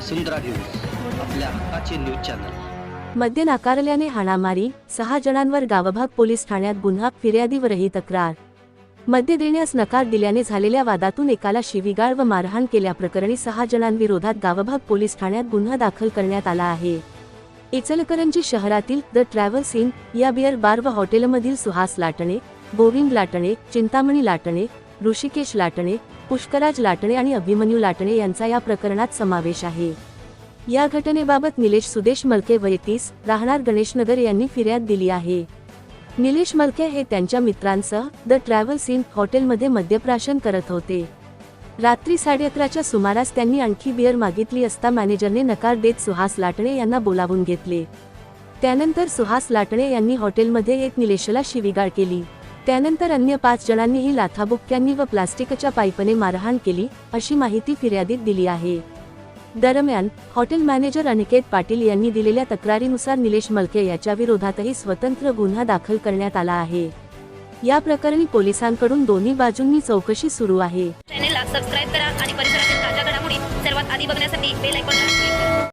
वसुंधरा news आपल्या हक्काचे news channel. मद्य नाकारल्याने हाणामारी सहा जणांवर गावभाग पोलीस ठाण्यात गुन्हा फिर्यादीवरही तक्रार. मद्य देण्यास नकार दिल्याने झालेल्या वादातून एकाला शिवीगाळ व मारहाण केल्याप्रकरणी सहा जणांविरोधात गावभाग पोलीस ठाण्यात गुन्हा दाखल करण्यात आला आहे. इचलकरंजी शहरातील द ट्रॅव्हल्स इन या बिअर बार व हॉटेलमधील सुहास लाटणे गोविंद लाटणे चिंतामणी लाटणे ऋषिकेश लाटणे पुष्कराज लाटणे आणि अभिमन्यू लाटणे यांचा या प्रकरणात समावेश आहे. या घटनेबाबत निलेश सुदेश मलके वयतीस राहणार गणेशनगर यांनी फिर्याद दिली आहे. निलेश मलके हे त्यांच्या मित्रांसह द ट्रॅव्हल्स इन हॉटेलमध्ये मद्यप्राशन करत होते. रात्री साडे अकराच्या सुमारास त्यांनी आणखी बिअर मागितली असता मॅनेजरने नकार देत सुहास लाटणे यांना बोलावून घेतले. त्यानंतर सुहास लाटणे यांनी हॉटेलमध्ये येत निलेशला शिवीगाळ केली. त्यानंतर अन्य पाच जणांनीही लाथाबुक्क्यांनी व प्लास्टिकच्या पाईपने मारहाण केली अशी माहिती फिर्यादीत दिली आहे. दरम्यान हॉटेल मॅनेजर अनिकेत पाटील यांनी दिलेल्या तक्रारीनुसार निलेश मलके याच्या विरोधातही स्वतंत्र गुन्हा दाखल करण्यात आला आहे. या प्रकरणी पोलिसांकडून दोन्ही बाजूंनी चौकशी सुरू आहे. चॅनेलला सबस्क्राईब करा आणि परिसरातील ताज्या घडामोडी सर्वात आधी बघण्यासाठी बेल